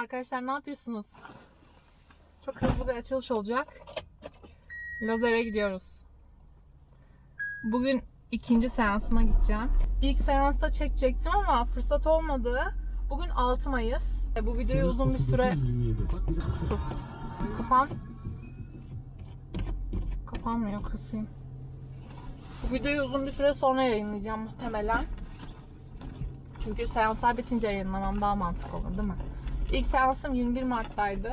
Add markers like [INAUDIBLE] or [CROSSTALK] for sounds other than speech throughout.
Arkadaşlar ne yapıyorsunuz? Çok hızlı bir açılış olacak. Lazere gidiyoruz. Bugün ikinci seansıma gideceğim. İlk seansta çekecektim ama fırsat olmadı. Bugün 6 Mayıs. E, Bu videoyu uzun bir süre... Sus. Kapan. Kapanmıyor kısayım. Bu videoyu uzun bir süre sonra yayınlayacağım muhtemelen. Çünkü seanslar bitince yayınlamam daha mantıklı olur değil mi? İlk seansım 21 Mart'taydı.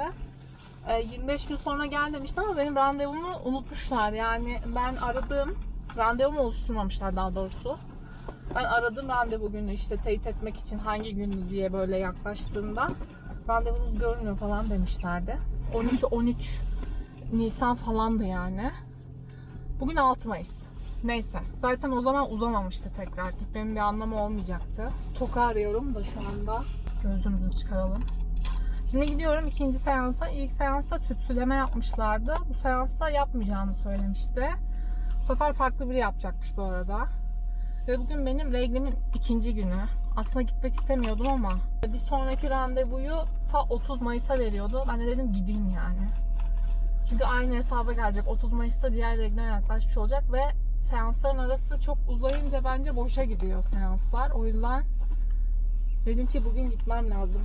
Ee, 25 gün sonra gel demişti ama benim randevumu unutmuşlar. Yani ben aradım, randevumu oluşturmamışlar daha doğrusu. Ben aradım randevu günü işte teyit etmek için hangi gündü diye böyle yaklaştığında randevunuz görünüyor falan demişlerdi. 12-13 Nisan falandı yani. Bugün 6 Mayıs. Neyse. Zaten o zaman uzamamıştı tekrar. Gitmemin bir anlamı olmayacaktı. Toka arıyorum da şu anda. Gözümüzü çıkaralım. Şimdi gidiyorum ikinci seansa. İlk seansta tütsüleme yapmışlardı. Bu seansta yapmayacağını söylemişti. Bu sefer farklı biri yapacakmış bu arada. Ve bugün benim reglimin ikinci günü. Aslında gitmek istemiyordum ama bir sonraki randevuyu ta 30 Mayıs'a veriyordu. Ben de dedim gideyim yani. Çünkü aynı hesaba gelecek. 30 Mayıs'ta diğer regle yaklaşmış olacak ve seansların arası çok uzayınca bence boşa gidiyor seanslar. O yüzden dedim ki bugün gitmem lazım.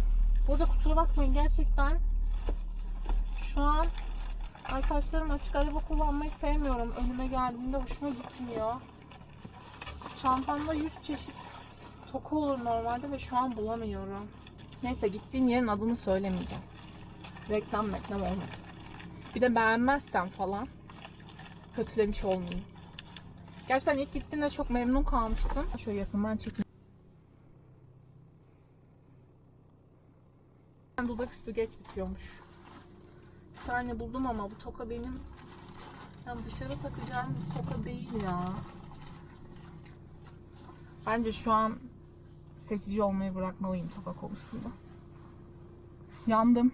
Burada kusura bakmayın gerçekten şu an ben saçlarım açık araba kullanmayı sevmiyorum. Önüme geldiğinde hoşuma gitmiyor. Çantamda 100 çeşit toka olur normalde ve şu an bulamıyorum. Neyse gittiğim yerin adını söylemeyeceğim. Reklam reklam olmasın. Bir de beğenmezsem falan kötülemiş olmayayım. Gerçi ben ilk gittiğimde çok memnun kalmıştım. Şöyle yakından çekeyim. Dudak üstü geç bitiyormuş. Bir tane buldum ama bu toka benim yani dışarı takacağım bir toka değil ya. Bence şu an seçici olmayı bırakmalıyım toka konusunda. Yandım.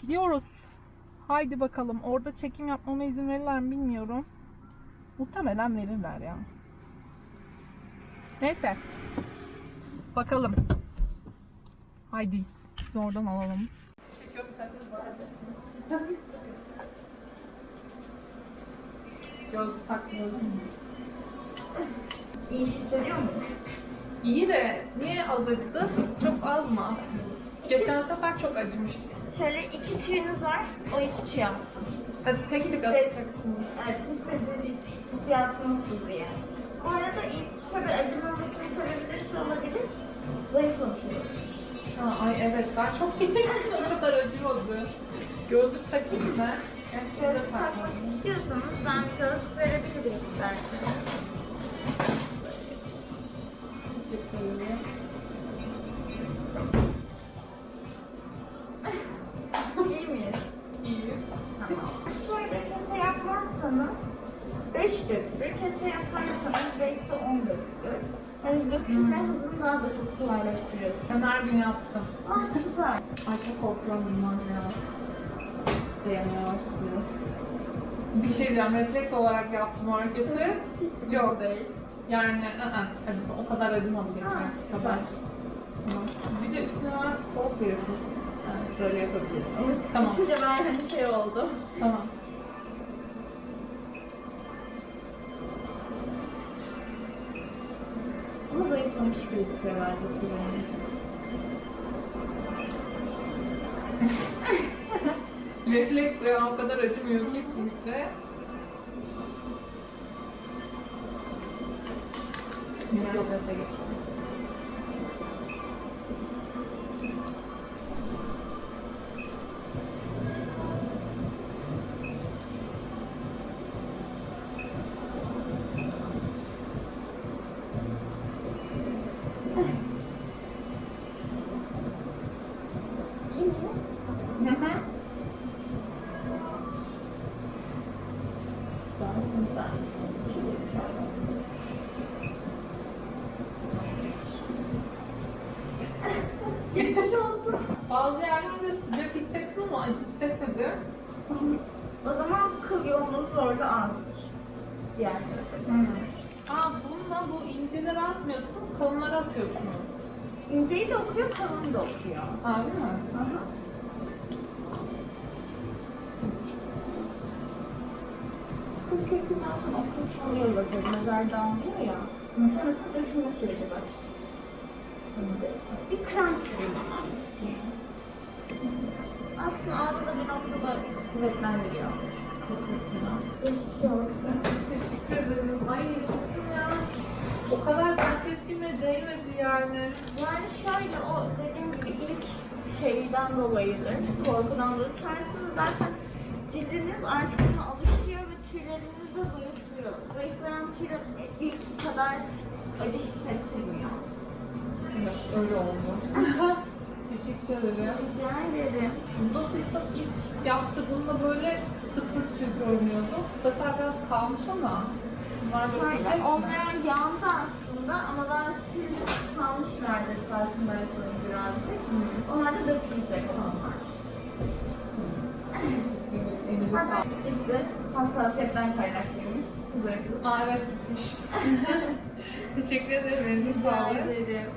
Gidiyoruz. Haydi bakalım. Orada çekim yapmama izin verirler mi bilmiyorum. Muhtemelen verirler ya. Neyse. Bakalım. Haydi. Sizi oradan alalım. Gözlük takmıyorum. İyi hissediyor musun? İyi de niye az acıdı? Çok az mı attınız? Geçen sefer çok acımıştı. Şöyle iki tüyünüz var. O iki tüy yaptım. Hadi tek tek atacaksınız. Evet, hissedici hissiyatı nasıl diye. Bu arada ilk tabii acımamasının sebebi de şu olabilir. Zayıflamış olur. Ha, ay evet ben çok [LAUGHS] o kadar acıyordu. Gözlük takayım siz Şöyle de takmak takmadınız. istiyorsanız ben göz verebilirim isterseniz. Teşekkür ederim. Yani dökülme hızını daha da çok kolaylaştırıyorsun. Ben her gün yaptım. Aa süper. Ay çok korkuyorum bundan ya. Dayanmaya başlıyoruz. Bir şey diyeceğim, refleks olarak yaptım hareketi. Yok değil. Yani ı-ı, acıma, o kadar geçen Ha, sefer. Tamam. Bir de üstüne var soğuk veriyorsun. Evet, böyle yapabilirim. Tamam, Üçünce ben hani şey oldu. tamam. Zayıflamış gözüküyor bence yani. [LAUGHS] Refleks ya o kadar acımıyor kesinlikle. Yok yok. İyi mi? Hı hı. Güzel. Geçmiş olsun. Bazı yerlerde sıcak hissettim ama acı hissetmedim. O zaman kıl yoğunluğu orada azdır. Diğer tarafa. Aa bununla bu inceleri atmıyorsun, kalınları atıyorsunuz. İnceyi de okuyor, kalın da okuyor. Ha değil mi? Aha. Bu kökü zaten okumuş oluyor zaten. Nazar dağılıyor ya. Sonrasında dökülme süreci başlayacak. Bir krem öncesine. Aslında ağrı da bir noktada kuvvetlendiriyor. Kuvvetlendiriyor. Geçmiş olsun. Teşekkür ederiz. Ay yaşasın ya. O kadar beklettiğime değmedi yani. Yani şöyle o dediğim gibi ilk şeyden dolayıdır, korkudan dolayı. Sonrasında zaten cildiniz artık buna alışıyor ve tüyleriniz de zayıflıyor. Zayıflayan tüyler ilk kadar acı hissettirmiyor. Evet öyle oldu. [LAUGHS] Teşekkür ederim. Rica ederim. Bunda sırf ilk yaptığımda böyle sıfır tüy görünüyordu. Bu sefer biraz kalmış ama. Bunlar böyle Sadece güzel. olmayan yandı aslında ama ben sildim salmışlardır farkındaysanız birazcık. Onlar da dökülecek onlar. Teşekkür ederim. Elinize Zaten sağlık. bizde hassasiyetten kaynaklıymış. Bırakın. Aa evet gitmiş. [LAUGHS] Teşekkür ederim. Elinize sağlık. ederim.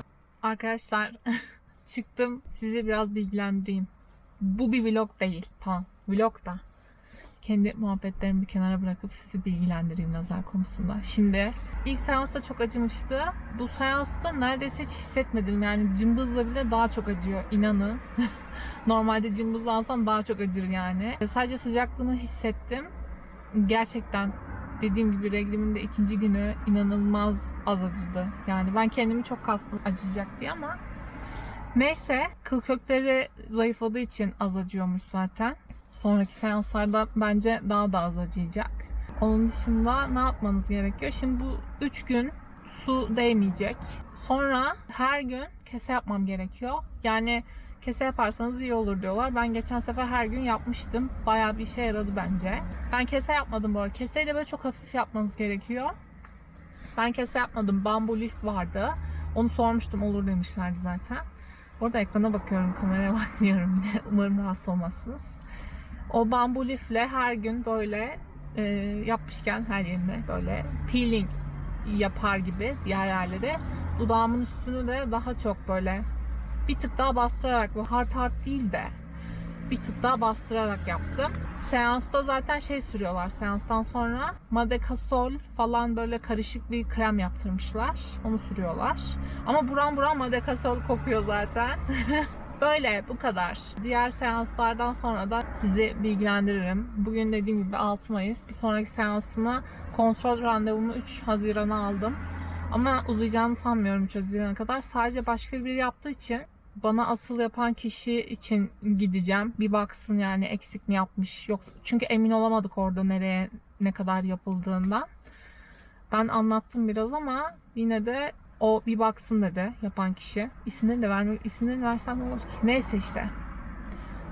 Arkadaşlar [LAUGHS] çıktım sizi biraz bilgilendireyim. Bu bir vlog değil. Tamam. Vlog da. Kendi muhabbetlerimi bir kenara bırakıp sizi bilgilendireyim nazar konusunda. Şimdi ilk seansta çok acımıştı. Bu seansta neredeyse hiç hissetmedim. Yani cımbızla bile daha çok acıyor. inanın. [LAUGHS] Normalde cımbızla alsam daha çok acır yani. Sadece sıcaklığını hissettim. Gerçekten dediğim gibi reglimin de ikinci günü inanılmaz az acıdı. Yani ben kendimi çok kastım acıyacak diye ama neyse kıl kökleri zayıfladığı için az acıyormuş zaten. Sonraki seanslarda bence daha da az acıyacak. Onun dışında ne yapmanız gerekiyor? Şimdi bu 3 gün su değmeyecek. Sonra her gün kese yapmam gerekiyor. Yani kese yaparsanız iyi olur diyorlar. Ben geçen sefer her gün yapmıştım. Bayağı bir işe yaradı bence. Ben kese yapmadım bu arada. Keseyi de böyle çok hafif yapmanız gerekiyor. Ben kese yapmadım. Bambu lif vardı. Onu sormuştum olur demişlerdi zaten. Orada ekrana bakıyorum, kameraya [LAUGHS] bakmıyorum bile. Umarım rahatsız olmazsınız. O bambu lifle her gün böyle e, yapmışken her yerine böyle peeling yapar gibi diğer yerlere dudağımın üstünü de daha çok böyle bir tık daha bastırarak bu hard hard değil de bir tık daha bastırarak yaptım. Seansta zaten şey sürüyorlar. Seanstan sonra Madecasol falan böyle karışık bir krem yaptırmışlar. Onu sürüyorlar. Ama buram buram Madecasol kokuyor zaten. [LAUGHS] Böyle bu kadar. Diğer seanslardan sonra da sizi bilgilendiririm. Bugün dediğim gibi 6 Mayıs. Bir sonraki seansımı kontrol randevumu 3 Haziran'a aldım. Ama uzayacağını sanmıyorum 3 Haziran'a kadar. Sadece başka biri yaptığı için bana asıl yapan kişi için gideceğim. Bir baksın yani eksik mi yapmış. Yoksa çünkü emin olamadık orada nereye ne kadar yapıldığından. Ben anlattım biraz ama yine de o bir baksın dedi yapan kişi. İsimlerini de vermek isimlerini versem ne olur ki? Neyse işte.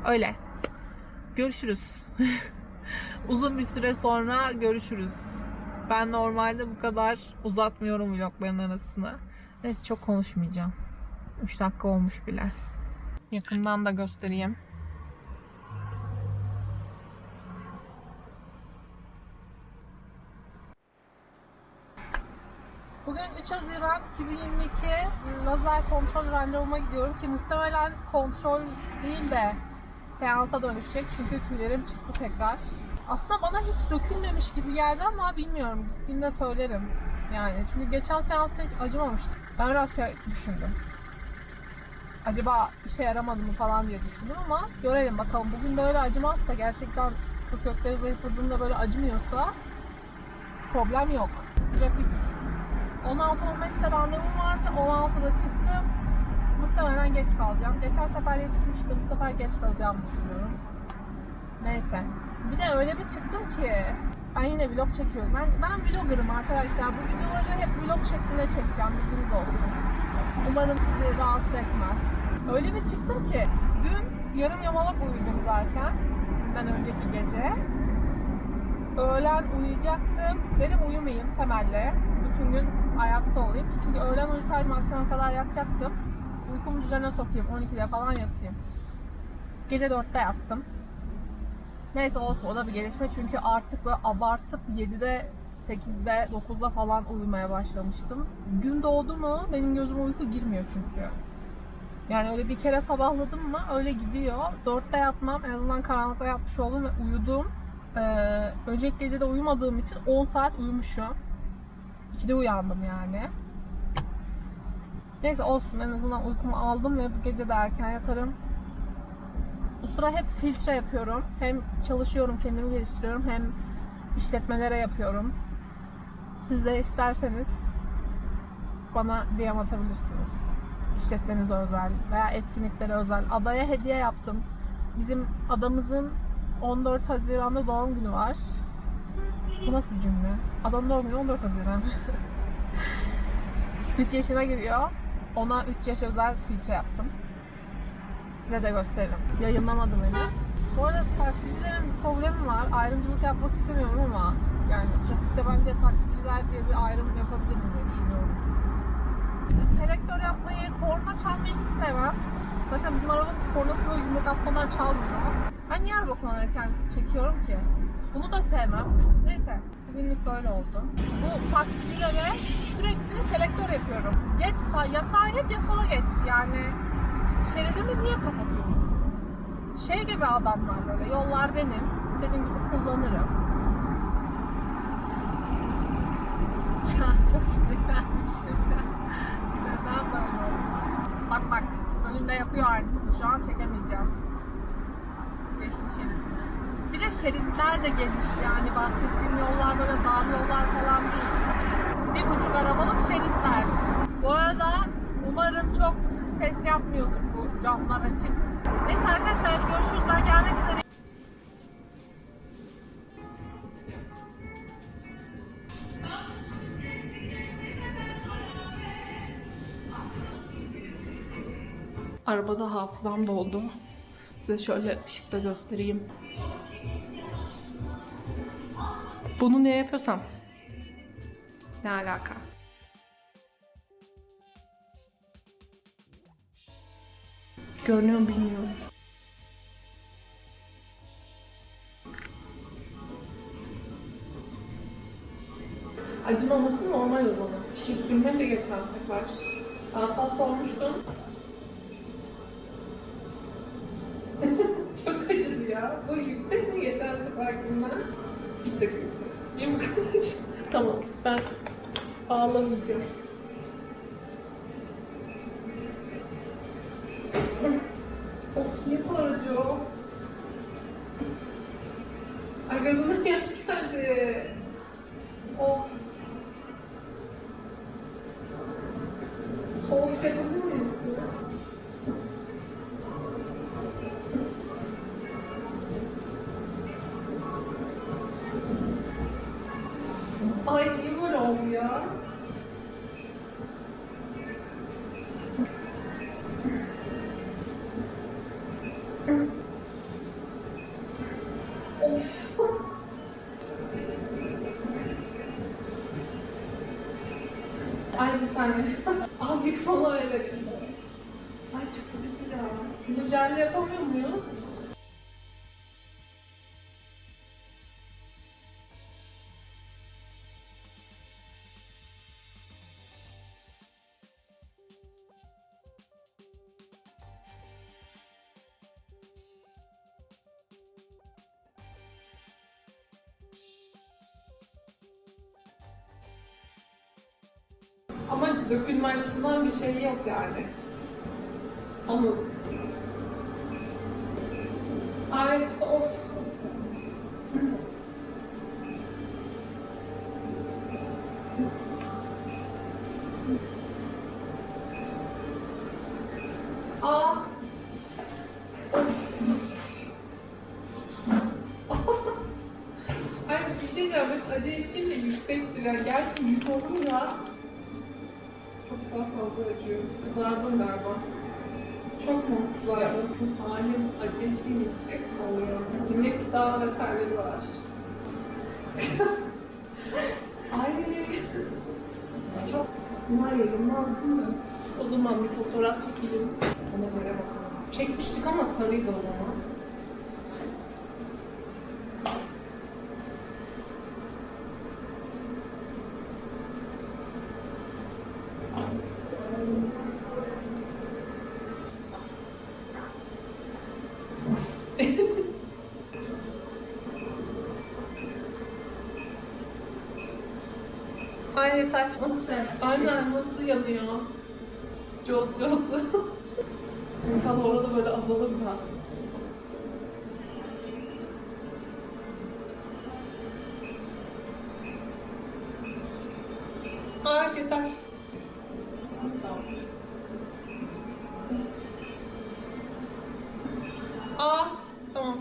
Öyle. Görüşürüz. [LAUGHS] Uzun bir süre sonra görüşürüz. Ben normalde bu kadar uzatmıyorum vlogların arasını. Neyse çok konuşmayacağım. 3 dakika olmuş bile. Yakından da göstereyim. Bugün 3 Haziran 2022 lazer kontrol randevuma gidiyorum ki muhtemelen kontrol değil de seansa dönüşecek çünkü tüylerim çıktı tekrar. Aslında bana hiç dökülmemiş gibi geldi ama bilmiyorum gittiğimde söylerim. Yani çünkü geçen seansta hiç acımamıştı. Ben biraz şey düşündüm. Acaba işe yaramadı mı falan diye düşündüm ama görelim bakalım. Bugün de öyle acımazsa gerçekten kıl kökleri zayıfladığında böyle acımıyorsa problem yok. Trafik 16-15'te randevum vardı. 16'da çıktım. Muhtemelen geç kalacağım. Geçen sefer yetişmiştim. Bu sefer geç kalacağımı düşünüyorum. Neyse. Bir de öyle bir çıktım ki ben yine vlog çekiyorum. Ben, ben vloggerım arkadaşlar. Bu videoları hep vlog şeklinde çekeceğim. Bilginiz olsun. Umarım sizi rahatsız etmez. Öyle bir çıktım ki dün yarım yamalak uyudum zaten. Ben önceki gece. Öğlen uyuyacaktım. Dedim uyumayayım temelle. Bütün gün ayakta olayım. Çünkü öğlen uyusaydım akşama kadar yatacaktım. Uykumu düzene sokayım. 12'de falan yatayım. Gece 4'te yattım. Neyse olsun o da bir gelişme çünkü artık böyle abartıp 7'de 8'de 9'da falan uyumaya başlamıştım. Gün doğdu mu benim gözüme uyku girmiyor çünkü. Yani öyle bir kere sabahladım mı öyle gidiyor. Dörtte yatmam. En azından karanlıkta yatmış oldum ve uyudum. Ee, önceki gece de uyumadığım için 10 saat uyumuşum. 2'de uyandım yani. Neyse olsun en azından uykumu aldım ve bu gece de erken yatarım. Bu sıra hep filtre yapıyorum. Hem çalışıyorum, kendimi geliştiriyorum hem işletmelere yapıyorum. Siz de isterseniz bana DM atabilirsiniz. İşletmenize özel veya etkinliklere özel. Adaya hediye yaptım. Bizim adamızın 14 Haziran'da doğum günü var. Bu nasıl bir cümle? Adamın doğum günü 14 Haziran. [LAUGHS] 3 yaşına giriyor. Ona 3 yaş özel filtre yaptım. Size de gösteririm. Yayınlamadım henüz. Bu arada taksicilerin bir problemi var. Ayrımcılık yapmak istemiyorum ama yani trafikte bence taksiciler diye bir ayrım yapabilirim diye düşünüyorum. Selektör yapmayı, korna çalmayı hiç sevmem. Zaten bizim arabanın kornasını yumruk atmadan çalmıyor. Ben niye araba kullanırken çekiyorum ki? Bunu da sevmem. Neyse, bugünlük böyle oldu. Bu taksicilere sürekli selektör yapıyorum. Geç sağ, ya geç ya geç. Yani şeridimi niye kapatıyorsun? Şey gibi adamlar böyle, yollar benim, istediğim gibi kullanırım. Şu an çok sinirlenmişim. Neden böyle oldu? Bak bak, önünde yapıyor aynısını. Şu an çekemeyeceğim. Geçti şeridini. Bir de şeritler de geniş yani bahsettiğim yollar böyle dar yollar falan değil. Bir buçuk arabalık şeritler. Bu arada umarım çok ses yapmıyordur bu camlar açık. Neyse arkadaşlar hadi görüşürüz ben gelmek üzere. Arabada hafızam doldu. Size şöyle ışıkta göstereyim. Bunu ne yapıyorsam? Ne alaka? Görünüyor mu bilmiyorum. Acımaması normal o zaman. Şif sürme de geçen sefer. Hatta sormuştum. Bu kadar acı? Tamam ben ağlamayacağım. of bu kadar acıyor? Ay gözümden yaş. Ay niye böyle oldu ya? Of. Ama dökülme açısından bir şey yok yani. Ama... Ay of. Kızardım galiba. Çok mu kızardım? Halim ateşi yüksek oluyor. Yemek daha beterleri var. [LAUGHS] Ay çok bunlar yayılmaz değil mi? O zaman bir fotoğraf çekelim. Ona göre bakalım. Çekmiştik ama sarıydı o zaman. Yeter. Aynen nasıl yanıyor? Çok çok. [LAUGHS] İnşallah orada böyle azalır da. Aa yeter. Tamam. Aa tamam.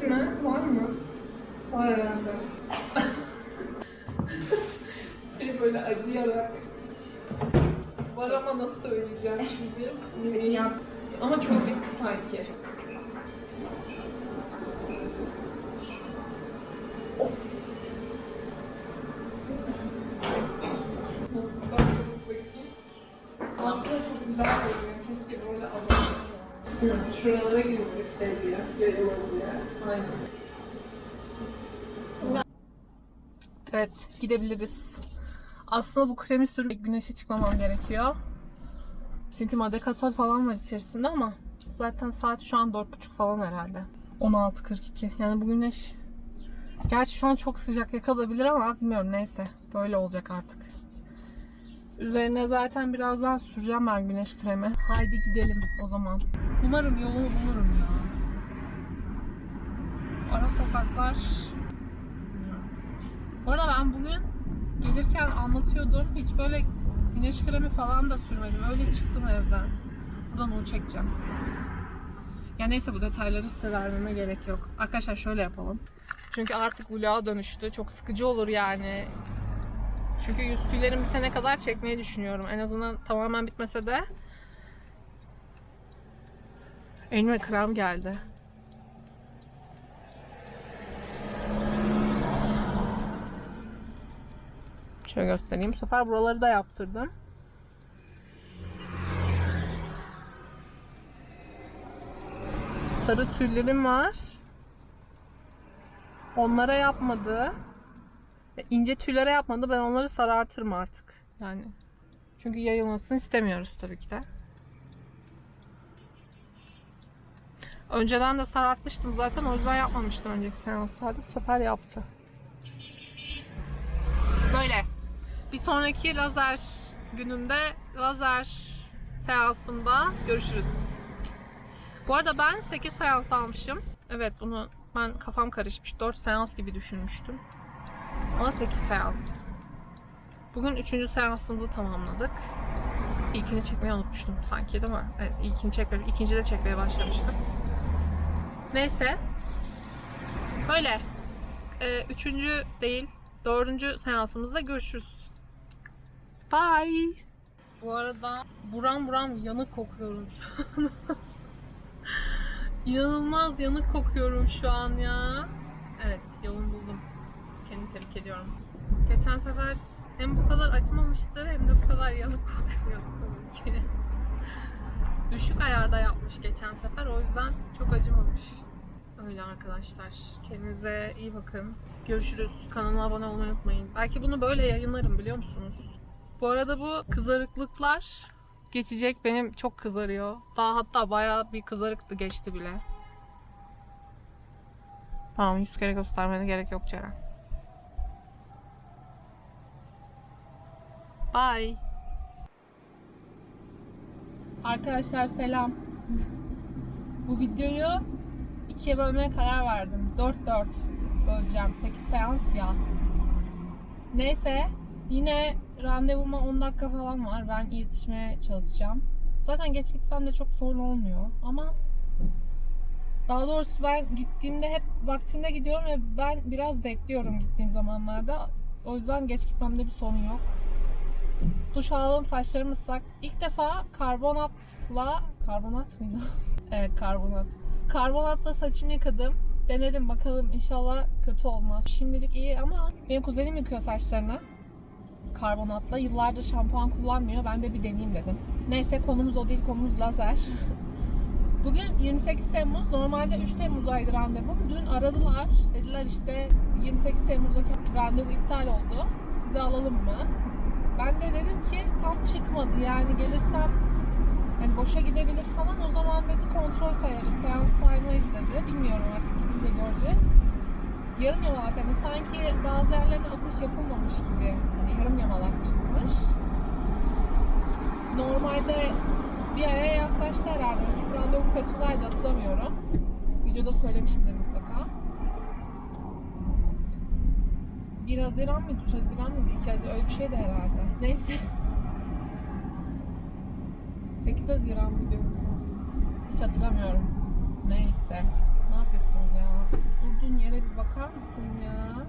Değil mi? Var mı? Var herhalde. Biri böyle acıyarak var ama nasıl söyleyeceğim şimdi? Ya, ama çok bitti sanki. Aslında çok güzel görünüyor. Keşke böyle azalsın. Şuralara girmek diye, yayılır diye. Aynen. Evet, gidebiliriz. Aslında bu kremi sürüp güneşe çıkmamam gerekiyor. Çünkü madekasol falan var içerisinde ama zaten saat şu an 4.30 falan herhalde. 16.42. Yani bu güneş Gerçi şu an çok sıcak yakalabilir ama bilmiyorum neyse. Böyle olacak artık. Üzerine zaten birazdan süreceğim ben güneş kremi. Haydi gidelim o zaman. Umarım yolumu bulurum ya. Ara sokaklar. Bu arada ben bugün gelirken anlatıyordum. Hiç böyle güneş kremi falan da sürmedim. Öyle çıktım evden. Buradan onu çekeceğim. Ya neyse bu detayları size vermeme gerek yok. Arkadaşlar şöyle yapalım. Çünkü artık vloga dönüştü. Çok sıkıcı olur yani. Çünkü yüz tüylerim bitene kadar çekmeyi düşünüyorum. En azından tamamen bitmese de. Elime krem geldi. Şöyle göstereyim. Bu sefer buraları da yaptırdım. Sarı tüllerim var. Onlara yapmadı. İnce tüylere yapmadı. Ben onları sarartırım artık. Yani. Çünkü yayılmasını istemiyoruz tabii ki de. Önceden de sarartmıştım zaten. O yüzden yapmamıştım önceki seanslarda. Bu sefer yaptı. Böyle. Bir sonraki lazer gününde lazer seansında görüşürüz. Bu arada ben 8 seans almışım. Evet bunu ben kafam karışmış. 4 seans gibi düşünmüştüm. Ama 8 seans. Bugün 3. seansımızı tamamladık. İlkini çekmeyi unutmuştum sanki değil mi? Evet, ilkini çekmedim. İkinci de çekmeye başlamıştım. Neyse. Böyle. Ee, üçüncü değil, dördüncü seansımızda görüşürüz. Bye. Bu arada buram buram yanık kokuyorum şu an. [LAUGHS] İnanılmaz yanık kokuyorum şu an ya. Evet, yolunu buldum. Kendimi tebrik ediyorum. Geçen sefer hem bu kadar acımamıştı hem de bu kadar yanık kokuyordu tabii ki. [LAUGHS] Düşük ayarda yapmış geçen sefer o yüzden çok acımamış. Öyle arkadaşlar. Kendinize iyi bakın. Görüşürüz. Kanalıma abone olmayı unutmayın. Belki bunu böyle yayınlarım biliyor musunuz? Bu arada bu kızarıklıklar geçecek. Benim çok kızarıyor. Daha hatta bayağı bir kızarıktı geçti bile. Tamam yüz kere göstermene gerek yok Ceren. Bye. Arkadaşlar selam. [LAUGHS] Bu videoyu ikiye bölmeye karar verdim. 4-4 böleceğim. 8 seans ya. Neyse yine randevuma 10 dakika falan var. Ben yetişmeye çalışacağım. Zaten geç gitsem de çok sorun olmuyor. Ama daha doğrusu ben gittiğimde hep vaktinde gidiyorum ve ben biraz bekliyorum gittiğim zamanlarda. O yüzden geç gitmemde bir sorun yok. Duş alalım, saçlarım ıslak. İlk defa karbonatla... Karbonat mıydı? [LAUGHS] evet karbonat. Karbonatla saçımı yıkadım. Denedim bakalım inşallah kötü olmaz. Şimdilik iyi ama benim kuzenim yıkıyor saçlarını. Karbonatla. Yıllardır şampuan kullanmıyor. Ben de bir deneyeyim dedim. Neyse konumuz o değil. Konumuz lazer. [LAUGHS] Bugün 28 Temmuz. Normalde 3 Temmuz'aydı randevum. Dün aradılar. Dediler işte 28 Temmuz'daki randevu iptal oldu. Sizi alalım mı? Ben de dedim ki tam çıkmadı yani gelirsem Hani boşa gidebilir falan o zaman dedi kontrol sayarız, seans saymayız dedi. Bilmiyorum artık gidince göreceğiz. Yarım yamalak hani sanki bazı yerlerine atış yapılmamış gibi yarım yamalak çıkmış. Normalde bir aya yaklaştı herhalde. Önceki randevu kaçılaydı hatırlamıyorum. Videoda söylemişimdir mutlaka. 1 Haziran mıydı, 3 Haziran mıydı, 2 Haziran öyle bir şeydi herhalde. Neyse. 8 Haziran mıydı yoksa? Hiç hatırlamıyorum. Neyse. Ne yapıyorsunuz ya? Durduğun yere bir bakar mısın ya?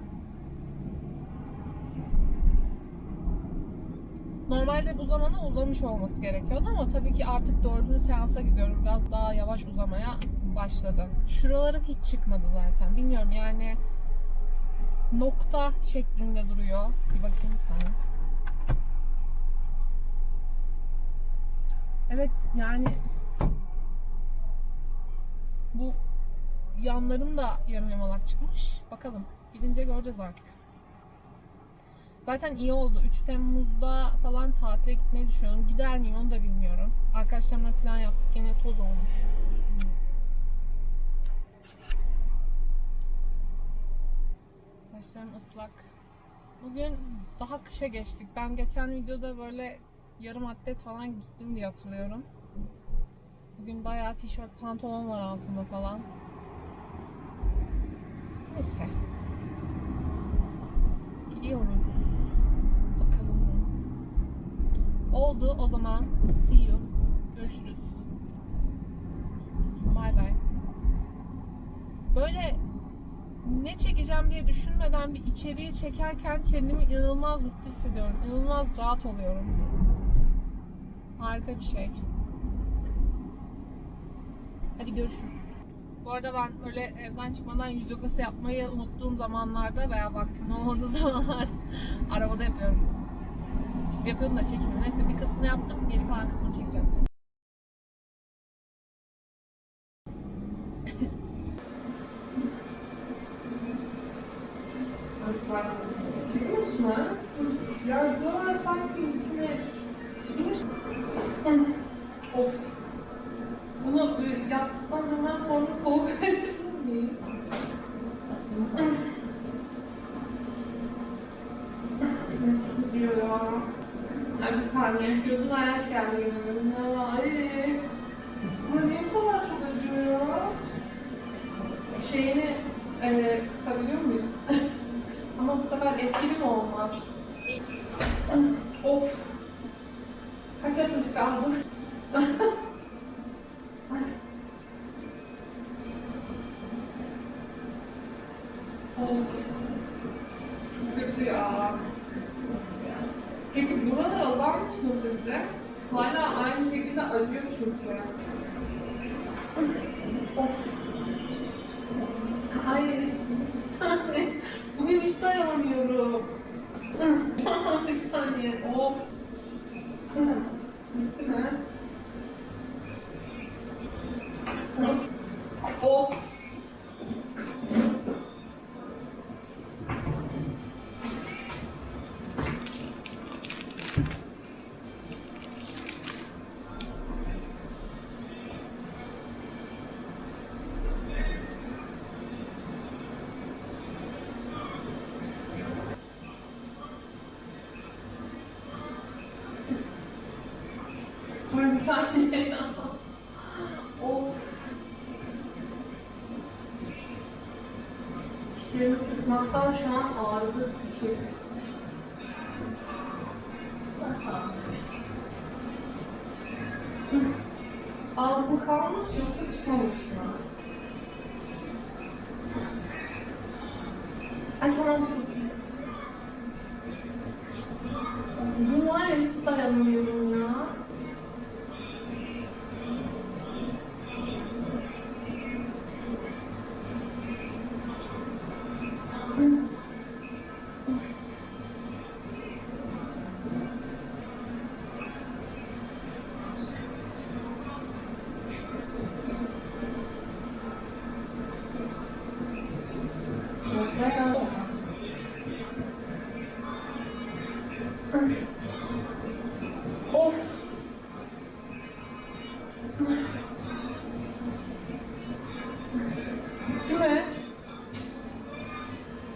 Normalde bu zamana uzamış olması gerekiyordu ama tabii ki artık dördüncü seansa gidiyorum. Biraz daha yavaş uzamaya başladı. Şuralarım hiç çıkmadı zaten. Bilmiyorum yani nokta şeklinde duruyor. Bir bakayım sana. Evet yani bu yanlarım da yarım yamalak çıkmış. Bakalım. Gidince göreceğiz artık. Zaten iyi oldu. 3 Temmuz'da falan tatile gitmeyi düşünüyorum. Gider miyim onu da bilmiyorum. Arkadaşlarımla plan yaptık. Gene toz olmuş. Saçlarım ıslak. Bugün daha kışa geçtik. Ben geçen videoda böyle yarım atlet falan gittim diye hatırlıyorum. Bugün bayağı tişört, pantolon var altında falan. Neyse. Gidiyoruz. Bakalım. Oldu o zaman. See you. Görüşürüz. Bye bye. Böyle ne çekeceğim diye düşünmeden bir içeriği çekerken kendimi inanılmaz mutlu hissediyorum. İnanılmaz rahat oluyorum. Harika bir şey. Hadi görüşürüz. Bu arada ben öyle evden çıkmadan yüz yogası yapmayı unuttuğum zamanlarda veya vaktimin olmadığı [LAUGHS] zamanlar arabada yapıyorum. Şimdi yapıyorum da çekimini. Neyse bir kısmını yaptım, geri kalan kısmını çekeceğim. Çıkmış mı? Ya diyorlar sanki içine çıkmış. of. Bunu e, yaptıktan hemen sonra soğuk verir miyim? Diyor ya. Ay bir saniye. Gözüm ayaş geldi benim. Ya, Ay. Ama niye bu kadar çok acıyor ya? Şeyini e, kısabiliyor muyum? [LAUGHS] Ama bu sefer etkili mi olmaz? of. Kaç atış kaldı? [LAUGHS] of. Çok kötü ya. Peki buralar mı sizce? Hala aynı şekilde acıyor çünkü. of. Hayır. Saniye. Bugün hiç dayanamıyorum. [LAUGHS] bir saniye. Of. Bitti mi? Of. Ağzım kalmış yoksa çıkmamış mı? Ay tamam.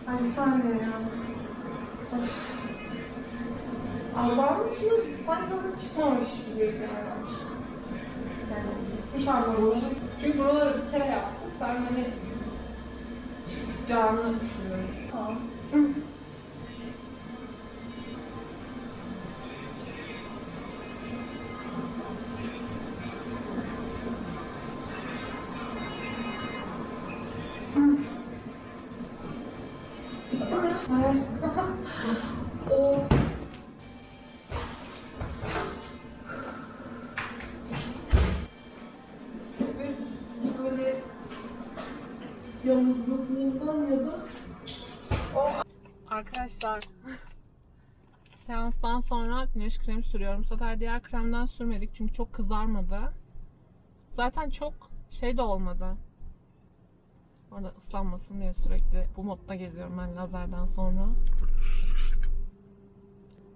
Ya. Of. Azalmış mı? Sanki ama çıkmamış gibi yani. Yani hiç anlamadım. Çünkü buraları bir kere yaptık. Ben hani çıkacağını düşünüyorum. Tamam. Güneş kremi sürüyorum. Bu sefer diğer kremden sürmedik çünkü çok kızarmadı. Zaten çok şey de olmadı. Orada ıslanmasın diye sürekli bu modda geziyorum ben lazerden sonra.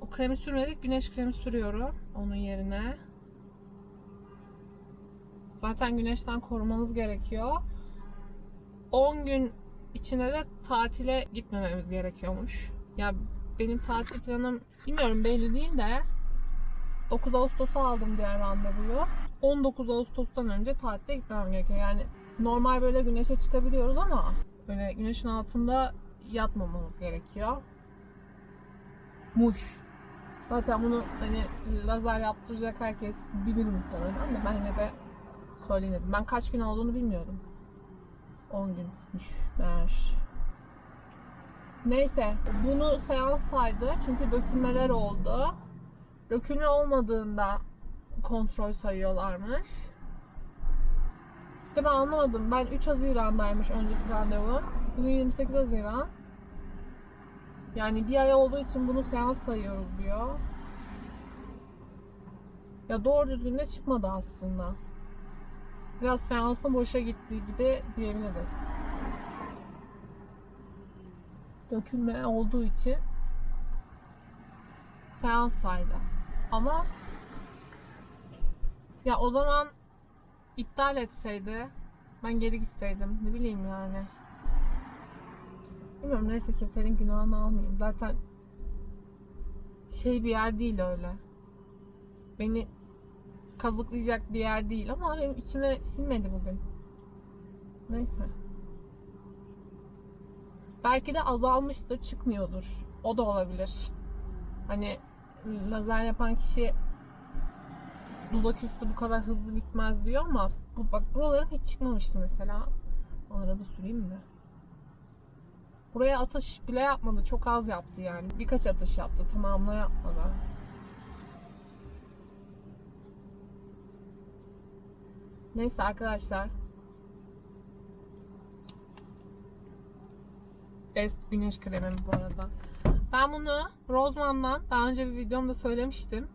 O kremi sürmedik. Güneş kremi sürüyorum onun yerine. Zaten güneşten korumanız gerekiyor. 10 gün içinde de tatile gitmememiz gerekiyormuş. Ya benim tatil planım bilmiyorum belli değil de 9 Ağustos'a aldım diğer randevuyu. 19 Ağustos'tan önce tatile gitmem gerekiyor. Yani normal böyle güneşe çıkabiliyoruz ama böyle güneşin altında yatmamamız gerekiyor. Muş. Zaten bunu hani lazer yaptıracak herkes bilir muhtemelen de ben yine de söyleyeyim. Ben kaç gün olduğunu bilmiyordum. 10 günmüş meğer. Neyse bunu seans saydı çünkü dökülmeler oldu. Dökülme olmadığında kontrol sayıyorlarmış. De ben anlamadım. Ben 3 Haziran'daymış önceki randevu. Bugün 28 Haziran. Yani bir ay olduğu için bunu seans sayıyoruz diyor. Ya doğru düzgün de çıkmadı aslında. Biraz seansın boşa gittiği gibi diyebiliriz. Dökülme olduğu için seans saydı. Ama ya o zaman iptal etseydi ben geri gitseydim ne bileyim yani. Bilmiyorum neyse kimsenin günahını almayayım. Zaten şey bir yer değil öyle. Beni kazıklayacak bir yer değil ama benim içime sinmedi bugün. Neyse. Belki de azalmıştır, çıkmıyordur. O da olabilir. Hani lazer yapan kişi dudak üstü bu kadar hızlı bitmez diyor ama bu, bak buralarım hiç çıkmamıştı mesela. Arada süreyim mi? Buraya atış bile yapmadı. Çok az yaptı yani. Birkaç atış yaptı. Tamamına yapmadı. Neyse arkadaşlar. Best güneş kremi bu arada. Ben bunu Roseman'dan daha önce bir videomda söylemiştim.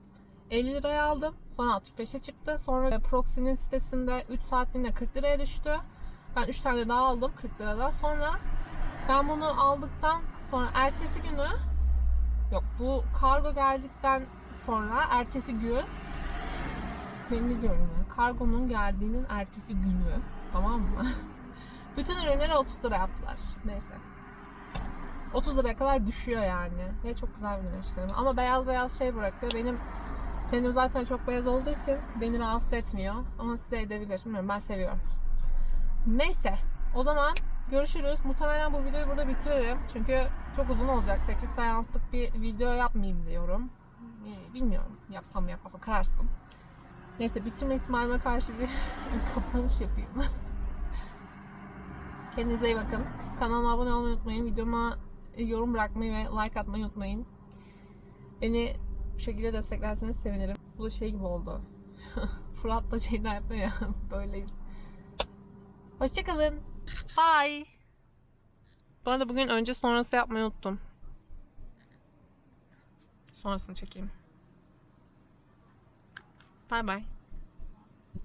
50 liraya aldım. Sonra 65'e çıktı. Sonra Proxy'nin sitesinde 3 saatliğine 40 liraya düştü. Ben 3 tane daha aldım 40 liradan. Sonra ben bunu aldıktan sonra ertesi günü yok bu kargo geldikten sonra ertesi gün benim ne diyorum kargonun geldiğinin ertesi günü tamam mı? [LAUGHS] Bütün ürünleri 30 lira yaptılar. Neyse. 30 liraya kadar düşüyor yani. Ve çok güzel bir güneş kremi. Ama beyaz beyaz şey bırakıyor. Benim tendim zaten çok beyaz olduğu için beni rahatsız etmiyor. Ama size edebilir. Bilmiyorum ben seviyorum. Neyse. O zaman görüşürüz. Muhtemelen bu videoyu burada bitiririm. Çünkü çok uzun olacak. 8 seanslık bir video yapmayayım diyorum. Ee, Bilmiyorum. Yapsam mı yapmasam kararsın. Neyse bitirme ihtimalime karşı bir [LAUGHS] kapanış yapayım. [LAUGHS] Kendinize iyi bakın. Kanalıma abone olmayı unutmayın. Videoma yorum bırakmayı ve like atmayı unutmayın. Beni bu şekilde desteklerseniz sevinirim. Bu da şey gibi oldu. [LAUGHS] Fırat'la Ceyda yapma ya. [LAUGHS] Böyleyiz. Hoşçakalın. Bye. Bu arada bugün önce sonrası yapmayı unuttum. Sonrasını çekeyim. Bye bye.